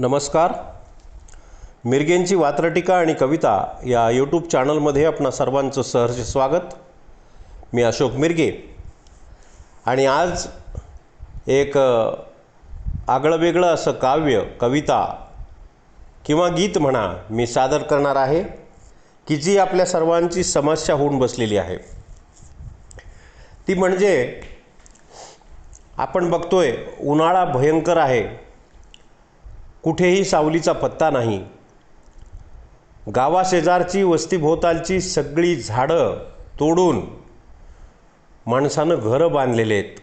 नमस्कार. मिरगेंची वात्रटिका आणि कविता या यूट्यूब चॅनलमध्ये आपणा सर्वांचं सहर्ष स्वागत. मी अशोक मिरगे. आणि आज एक आगळंवेगळं असं काव्य कविता किंवा गीत म्हणा मी सादर करणार आहे की जी आपल्या सर्वांची समस्या होऊन बसलेली आहे. ती म्हणजे आपण बघतोय उन्हाळा भयंकर आहे. कुठेही सावलीचा पत्ता नाही. गावाशेजारची वस्तीभोवतालची सगळी झाडं तोडून माणसानं घरं बांधलेले आहेत.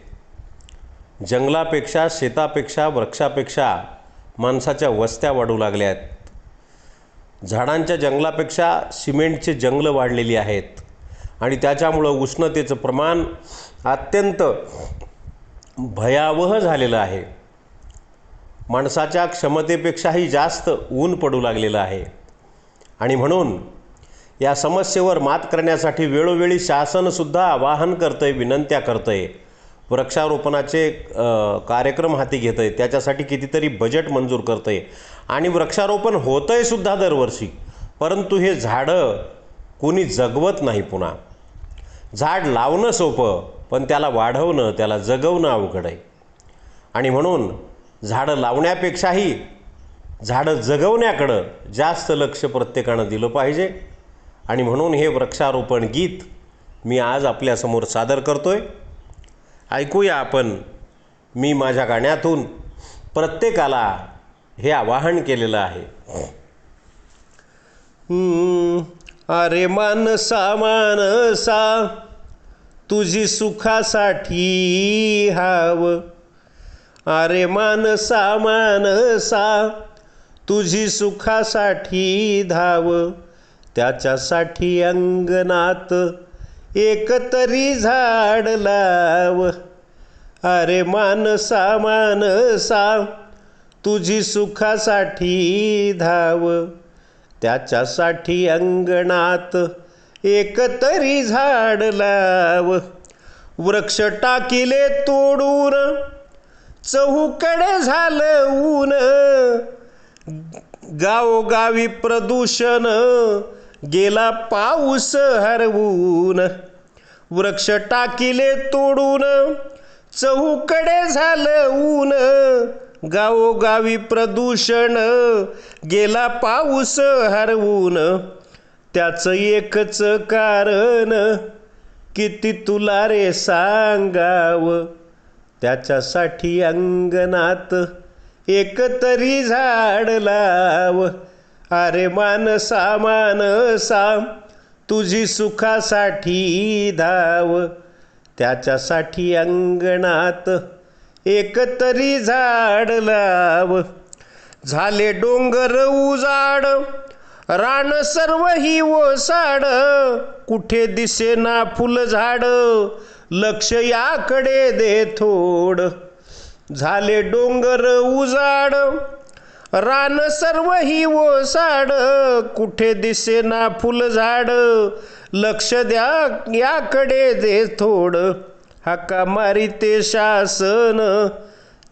जंगलापेक्षा शेतापेक्षा वृक्षापेक्षा माणसाच्या वस्त्या वाढू लागल्या आहेत. झाडांच्या जंगलापेक्षा सिमेंटचे जंगलं वाढलेली आहेत. आणि त्याच्यामुळं उष्णतेचं प्रमाण अत्यंत भयावह झालेलं आहे. माणसाच्या क्षमतेपेक्षाही जास्त ऊन पडू लागलेलं आहे. आणि म्हणून या समस्येवर मात करण्यासाठी वेळोवेळी शासनसुद्धा आवाहन करतं आहे विनंत्या करतं आहे वृक्षारोपणाचे कार्यक्रम हाती घेतं आहे त्याच्यासाठी कितीतरी बजेट मंजूर करतं आहे आणि वृक्षारोपण होतं आहे सुद्धा दरवर्षी. परंतु हे झाडं कोणी जगवत नाही पुन्हा. झाड लावणं सोपं पण त्याला वाढवणं त्याला जगवणं अवघड आहे. आणि म्हणून झाडं लावण्यापेक्षाही झाडं जगवण्याकडं जास्त लक्ष प्रत्येकानं दिलं पाहिजे. आणि म्हणून हे वृक्षारोपण गीत मी आज आपल्यासमोर सादर करतो आहे ऐकूया आपण मी माझ्या गाण्यातून प्रत्येकाला हे आवाहन केलेलं आहे. अरे मानसा मानसा तुझी सुखासाठी हाव. अरे मानसा मानसा तुझी सुखासाठी धाव त्याच्यासाठी अंगणात एक तरी झाड लाव. अरे मानसा मानसा तुझी सुखासाठी धाव त्याच्यासाठी अंगणात एक तरी झाड लाव. वृक्ष टाकिले तोडून चहूकडे झालं ऊन. गावोगावी प्रदूषण. गेला पाऊस हरवून. वृक्ष टाकिले तोडून. चहूकडे झालं ऊन. गावोगावी प्रदूषण. गेला पाऊस हरवून. त्याचं एकच कारण किती तुला रे सांगावं? त्याच्यासाठी अंगणात एक तरी झाड लाव. अरे मानसा मानसा तुझी सुखासाठी धाव. त्याच्यासाठी अंगणात एक तरी झाड लाव. झाले डोंगर उजाड रान सर्व ही ओसाड. कुठे दिसेना फुल झाड लक्ष याकडे दे थोड. झाले डोंगर उजाड रान सर्व ही ओसाड कुठे दिसेना फुल झाड लक्ष द्या याकडे दे थोड. हाका मारी ते शासन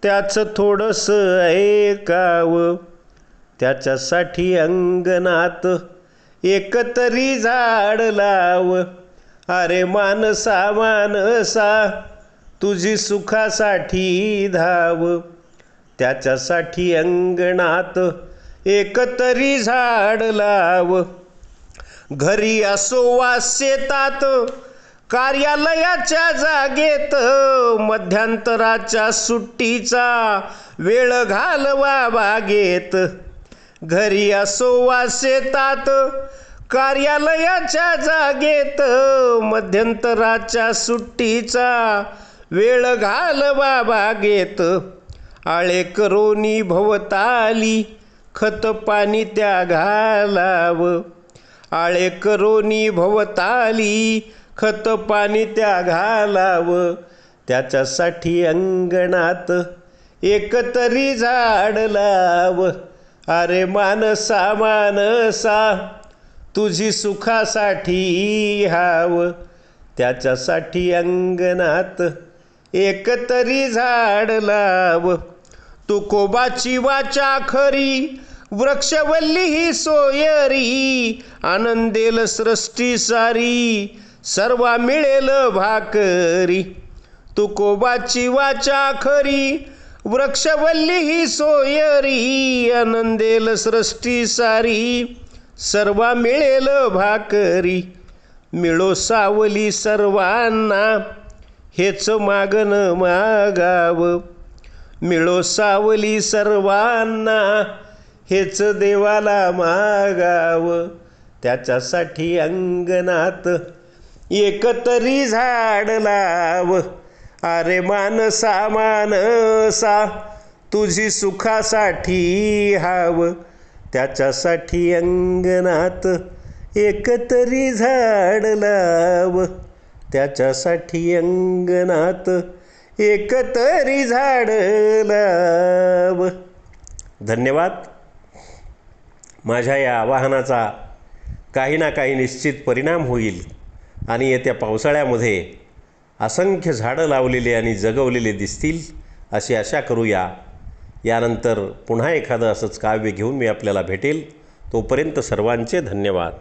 त्याचं थोडंसं ऐकावं. त्याच्यासाठी अंगणात एक तरी झाड लाव. अरे मानसा मानसा तुझी सुखासाठी धाव. त्याच्यासाठी अंगणात एकतरी झाड लाव. घरी असो वासेतात कार्यालयाच्या जागेत मध्यांतराच्या सुट्टीचा वेळ घालवा बागेत. घरी असो वासेतात कार्यालयाच्या जागेत मध्यंतराच्या सुट्टीचा वेळ घालवा बागेत. आळे करोनी भवताली खत पाणी त्या घालाव. आळे करोनी भवताली खत पाणी त्या घालाव. त्याच्यासाठी अंगणात एक तरी झाड लाव. अरे मानसा मानसा तुझी सुखासाठी हाव त्याच्यासाठी अंगणात एकतरी झाड लाव. तुकोबाची वाचा खरी वृक्षवल्ली ही सोयरी आनंदेल सृष्टी सारी सर्वा मिळेल भाकरी. तुकोबाची वाचा खरी वृक्षवल्ली ही सोयरी आनंदेल सृष्टी सारी. सर्वा मिळेल भाकरी. मिळो सावली सर्वांना हेच मागन मागाव. मिळो सावली सर्वांना हेच देवाला मागाव. त्याच्यासाठी अंगणात एकतरी झाड लाव. अरे मानसा मानसा तुझी सुखासाठी हाव. त्याच्यासाठी अंगणात एकतरी झाड लाव. त्याच्यासाठी अंगणात एकतरी झाड लाव. धन्यवाद. माझ्या या आवाहनाचा काही ना काही निश्चित परिणाम होईल. आणि येत्या पावसाळ्यामध्ये असंख्य झाडं लावलेले आणि जगवलेले दिसतील अशी आशा करूया. यानंतर पुन्हा एखादं असंच काव्य घेऊन मी आपल्याला भेटेल. तोपर्यंत सर्वांचे धन्यवाद.